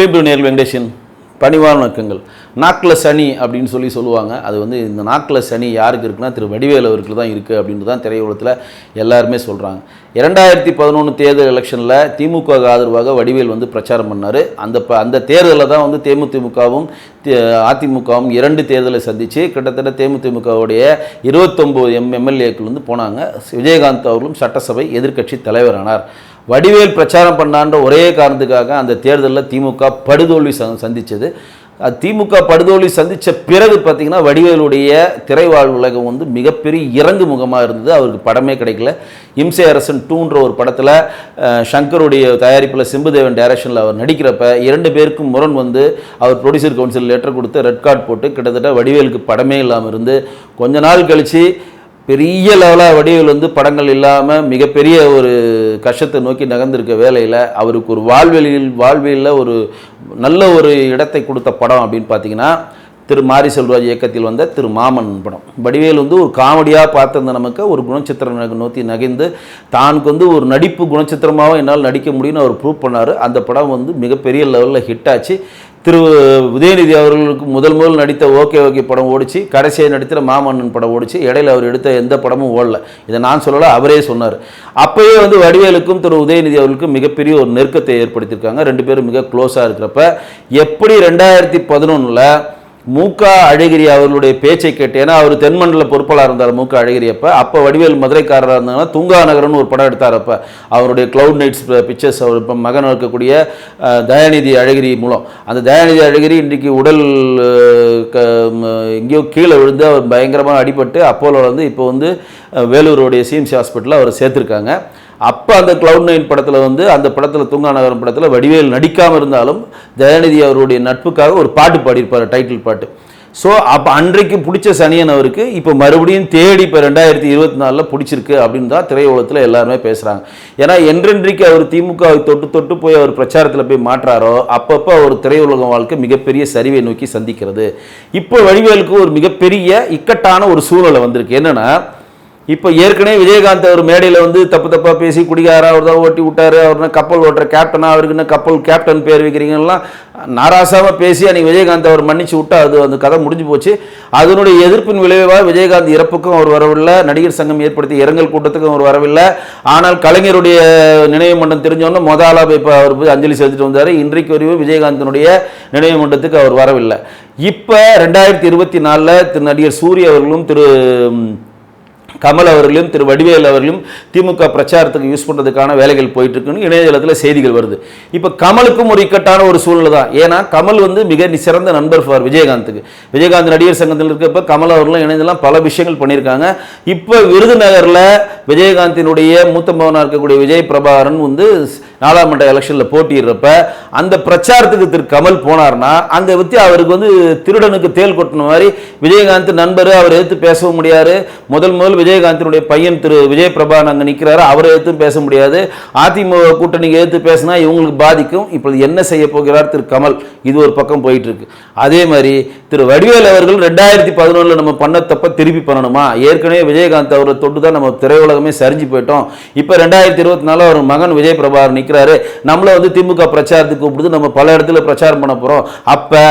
Film நேர்கள் வெங்கடேஷன் பணிவான வணக்கங்கள் நாக்கில் சனி அப்படின்னு சொல்லி சொல்லுவாங்க. அது வந்து இந்த நாக்கில் சனி யாருக்கு இருக்குன்னா திரு வடிவேல் அவருக்கு தான் இருக்குது அப்படின்றது தான் திரையுலகத்தில் எல்லாருமே சொல்கிறாங்க இரண்டாயிரத்தி பதினொன்று தேர்தல் எலெக்ஷனில் திமுக ஆதரவாக வடிவேல் வந்து பிரச்சாரம் பண்ணார். அந்த ப அந்த தேர்தலில் தான் வந்து தேமுதிமுகவும் அதிமுகவும் இரண்டு தேர்தலை சந்தித்து கிட்டத்தட்ட தேமுதிமுகவுடைய இருபத்தொம்போது எம் எம்எல்ஏக்கள் வந்து போனாங்க. விஜயகாந்த் அவர்களும் சட்டசபை எதிர்க்கட்சி தலைவரானார். வடிவேல் பிரச்சாரம் பண்ணான்ற ஒரே காரணத்துக்காக அந்த தேர்தலில் திமுக படுதோல்வி ச சந்தித்தது திமுக படுதோல்வி சந்தித்த பிறகு பார்த்திங்கன்னா வடிவேலுடைய திரைவாழ் உலகம் வந்து மிகப்பெரிய இறங்கு முகமாக இருந்தது. அவருக்கு படமே கிடைக்கல. இம்சை அரசன் டூன்ற ஒரு படத்தில் சங்கருடைய தயாரிப்பில் சிம்புதேவன் டைரக்ஷனில் அவர் நடிக்கிறப்ப இரண்டு பேருக்கும் முரண் வந்து அவர் ப்ரொடியூசர் கவுன்சில் லெட்டர் கொடுத்து ரெட் கார்டு போட்டு கிட்டத்தட்ட வடிவேலுக்கு படமே இல்லாமல் இருந்து கொஞ்ச நாள் கழித்து பெரிய லெவலாக வடிவில் வந்து படங்கள் இல்லாமல் மிகப்பெரிய ஒரு கஷ்டத்தை நோக்கி நகர்ந்திருக்க வேலையில் அவருக்கு ஒரு வாழ்வெளியில் வாழ்வியலில் ஒரு நல்ல ஒரு இடத்தை கொடுத்த படம் அப்படின்னு பார்த்தீங்கன்னா திரு மாரி செல்வராஜ் இயக்கத்தில் வந்த திரு மாமன் படம். வடிவேல் வந்து ஒரு காமெடியாக பார்த்திருந்த நமக்கு ஒரு குணச்சித்திரம் நோக்கி நகர்ந்து தானுக்கு வந்து ஒரு நடிப்பு குணச்சித்திரமாகவும் என்னால் நடிக்க முடியும்னு அவர் ப்ரூவ் பண்ணார். அந்த படம் வந்து மிகப்பெரிய லெவலில் ஹிட் ஆச்சு. திரு உதயநிதி அவர்களுக்கு முதல் முதல் நடித்த ஓகே ஓகே படம் ஓடிச்சு கடைசியாக நடித்த மாமன்னன் படம் ஓடிச்சு இடையில அவர் எடுத்த எந்த படமும் ஓடல. இதை நான் சொல்லலை அவரே சொன்னார். அப்பயே வந்து வடிவேலுக்கும் திரு உதயநிதி அவர்களுக்கும் மிகப்பெரிய ஒரு நெருக்கத்தை ஏற்படுத்தியிருக்காங்க. ரெண்டு பேரும் மிக க்ளோஸாக இருக்கிறப்ப எப்படி ரெண்டாயிரத்தி பதினொன்றில் மூக்கா அழகிரி அவர்களுடைய பேச்சை கேட்டு ஏன்னா அவர் தென்மண்டல பொறுப்பாளர் இருந்தார் மூக்கா அழகிரி அப்போ அப்போ வடிவேல் மதுரைக்காரராக இருந்தாங்கன்னா துங்கா நகரம்னு ஒரு படம் எடுத்தார் அப்போ அவருடைய க்ளவுட் நைட்ஸ் பிக்சர்ஸ் அவர் இப்போ மகன் இருக்கக்கூடிய தயாநிதி அழகிரி மூலம். அந்த தயாநிதி அழகிரி இன்றைக்கு உடல் க எங்கேயோ கீழே விழுந்து அவர் பயங்கரமாக அடிபட்டு அப்போலோ வந்து இப்போ வந்து வேலூருடைய சிஎம்சி ஹாஸ்பிட்டலில் அவர் சேர்த்துருக்காங்க. அப்போ அந்த க்ளவுட் நைன் படத்தில் வந்து அந்த படத்தில் தூங்கா நகரம் படத்தில் வடிவேல் நடிக்காமல் இருந்தாலும் தயாநிதி அவருடைய நட்புக்காக ஒரு பாட்டு பாடியிருப்பார் டைட்டில் பாட்டு. ஸோ அப்போ அன்றைக்கு பிடிச்ச சனியன் அவருக்கு இப்போ மறுபடியும் தேடி இப்போ ரெண்டாயிரத்தி இருபத்தி நாலில் பிடிச்சிருக்கு அப்படின்னு தான் திரையுலகத்தில் எல்லாருமே பேசுகிறாங்க ஏன்னா என்றென்றைக்கு அவர் திமுக தொட்டு தொட்டு போய் அவர் பிரச்சாரத்தில் போய் மாற்றாரோ அப்பப்போ அவர் திரையுலகம் வாழ்க்கை மிகப்பெரிய சரிவை நோக்கி சந்திக்கிறது. இப்போ வடிவேலுக்கு ஒரு மிகப்பெரிய இக்கட்டான ஒரு சூழலை வந்திருக்கு. என்னென்னா இப்போ ஏற்கனவே விஜயகாந்த் அவர் மேடையில் வந்து தப்பு தப்பாக பேசி குடிகாரா அவர் தான் ஓட்டி விட்டார். அவர் கப்பல் ஓட்டுற கேப்டனாக அவருக்கு என்ன கப்பல் கேப்டன் பேர் வைக்கிறீங்கலாம் நாராசாமல் பேசி அன்றைக்கி விஜயகாந்த் அவர் மன்னிச்சு விட்டா அது அந்த கதை முடிஞ்சு போச்சு. அதனுடைய எதிர்ப்பின் விளைவாக விஜயகாந்த் இறப்புக்கும் அவர் வரவில்லை. நடிகர் சங்கம் ஏற்படுத்திய இரங்கல் கூட்டத்துக்கும் அவர் வரவில்லை. ஆனால் கலைஞருடைய நினைவு மன்றம் தெரிஞ்சவொன்னே மொத ஆளா போய் இப்போ அவர் போய் அஞ்சலி செலுத்திட்டு வந்தார். இன்றைக்கு வரையும் விஜயகாந்தனுடைய நினைவு மன்றத்துக்கு அவர் வரவில்லை. இப்போ ரெண்டாயிரத்தி இருபத்தி நாலில் திரு நடிகர் சூரிய அவர்களும் திரு கமல் அவர்களும் திரு வடிவேல் அவர்களும் திமுக பிரச்சாரத்துக்கு யூஸ் பண்ணுறதுக்கான வேலைகள் போயிட்டுருக்குன்னு இணையதளத்தில் செய்திகள் வருது. இப்போ கமலுக்கும் ஒரு இக்கட்டான ஒரு சூழ்நிலை தான். ஏன்னா கமல் வந்து மிக சிறந்த நண்பர் ஃபார் விஜயகாந்துக்கு விஜயகாந்த் நடிகர் சங்கத்தில் இருக்கப்போ கமல் அவர்களும் இணைந்தெல்லாம் பல விஷயங்கள் பண்ணியிருக்காங்க. இப்போ விருதுநகரில் விஜயகாந்தினுடைய மூத்த மகனாக இருக்கக்கூடிய விஜய் பிரபாகரன் வந்து நாடாளுமன்ற எலெக்ஷனில் போட்டியிடுறப்ப அந்த பிரச்சாரத்துக்கு திரு கமல் போனார்னா அந்த வித்தி அவருக்கு வந்து திருடனுக்கு தேல் கொட்டின மாதிரி விஜயகாந்த் நண்பர் அவர் எதிர்த்து பேசவும் முடியாது. முதல் முதல் விஜயகாந்தினுடைய பையன் திரு விஜய் பிரபாகரன் அங்கே நிற்கிறாரு அவரை எதிர்த்து பேச முடியாது. அதிமுக கூட்டணிக்கு எதிர்த்து பேசினா இவங்களுக்கு பாதிக்கும். இப்போ என்ன செய்ய போகிறார் திரு கமல்? இது ஒரு பக்கம் போயிட்டு இருக்கு அதே மாதிரி திரு வடிவேல் அவர்கள் ரெண்டாயிரத்தி பதினொன்றில் நம்ம பண்ண தப்ப திருப்பி பண்ணணுமா? ஏற்கனவே விஜயகாந்த் அவரை தொட்டு தான் நம்ம திரையுலகமே சரிஞ்சு போயிட்டோம். இப்போ ரெண்டாயிரத்தி இருபத்தி நாலு அவர் மகன் விஜய் பிரபாகர் நிற்கிறாரு நம்மளை வந்து திமுக பிரச்சாரத்துக்கு கூப்பிடுது. நம்ம பல இடத்துல பிரச்சாரம் பண்ண போகிறோம் அப்போ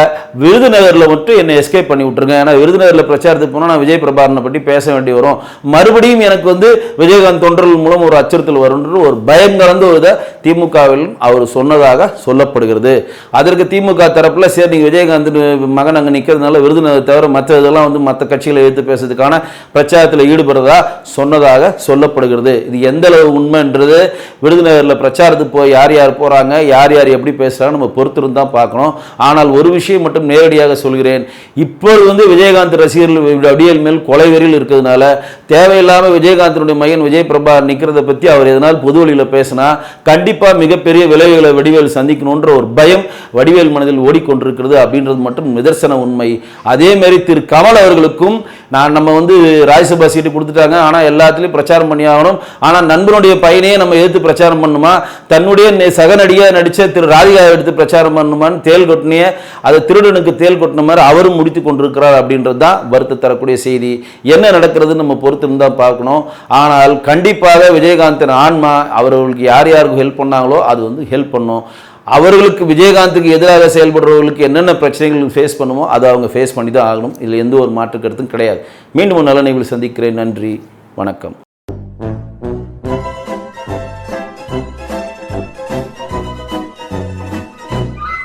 விருதுநகரில் மட்டும் என்னை எஸ்கேப் பண்ணி விட்டுருங்க. ஏன்னா விருதுநகரில் பிரச்சாரத்துக்கு போனால் நான் விஜய் பிரபாகரனை பற்றி பேச வேண்டி வரும். மறுபடியும் எனக்கு வந்து விஜயகாந்த் தொண்டர்கள் மூலம் ஒரு அச்சுறுத்தல் வரும்ன்ற ஒரு பயம் கலந்த ஒரு இதை திமுகவில் அவர் சொன்னதாக சொல்லப்படுகிறது. அதற்கு திமுக தரப்பில் சரி நீங்கள் விஜயகாந்த் மகன் அங்கே நிற்கிறதுனால விருதுநகர் தவிர மற்ற இதெல்லாம் வந்து மற்ற கட்சிகளை எடுத்து பேசுறதுக்கான பிரச்சாரத்தில் ஈடுபடுறதா சொன்னதாக சொல்ல சொல்லப்படுகிறது. இது எந்த அளவு உண்மைன்றது விருதுநகரில் பிரச்சாரத்துக்கு போய் யார் யார் போகிறாங்க யார் யார் எப்படி பேசுகிறாங்க நம்ம பொறுத்திருந்து தான் பார்க்கணும். ஆனால் ஒரு விஷயம் மட்டும் நேரடியாக சொல்கிறேன். இப்போது வந்து விஜயகாந்த் ரசிகர்கள் அடியல் மேல் கொலை வெறியில் இருக்கிறதுனால தேவையில்லாமல் விஜயகாந்தனுடைய மகன் விஜய் பிரபா நிற்கிறத பற்றி அவர் எதனால் பொது வழியில் பேசினா கண்டிப்பாக மிகப்பெரிய விளைவுகளை வடிவேல் சந்திக்கணுன்ற ஒரு பயம் வடிவேல் மனதில் ஓடிக்கொண்டிருக்கிறது அப்படின்றது மட்டும் நிதர்சன உண்மை. அதேமாரி திரு கமல் அவர்களுக்கும் நான் நம்ம வந்து ராஜ்யசபா சீட்டு கொடுத்துட்டாங்க. ஆனால் எல்லாத்துலேயும் பிரச்சாரம் பிரச்சாரம் பண்ணி ஆகணும் ஆனால் நண்பனுடைய பையனையே நம்ம எடுத்து பிரச்சாரம் பண்ணுமா? தன்னுடைய சக நடிகையாக நடித்த திரு ராதிகா எடுத்து பிரச்சாரம் பண்ணுமான்னு தேல் கொட்டினிய அதை திருடனுக்கு தேல் கொட்டின மாதிரி அவரும் முடித்து கொண்டிருக்கிறார் அப்படின்றது தான் வருத்த தரக்கூடிய செய்தி. என்ன நடக்கிறதுன்னு நம்ம பொறுத்து தான் பார்க்கணும். ஆனால் கண்டிப்பாக விஜயகாந்தின் ஆன்மா அவர்களுக்கு யார் யாருக்கு ஹெல்ப் பண்ணாங்களோ அது வந்து ஹெல்ப் பண்ணும். அவர்களுக்கு விஜயகாந்துக்கு எதிராக செயல்படுறவர்களுக்கு என்னென்ன பிரச்சனைகள் ஃபேஸ் பண்ணுமோ அதை அவங்க ஃபேஸ் பண்ணி தான் ஆகணும். இதில் எந்த ஒரு மாற்று கருத்தும் கிடையாது. மீண்டும் ஒரு நல்ல நிகழ்வு சந்திக்கிறேன். நன்றி. வணக்கம்.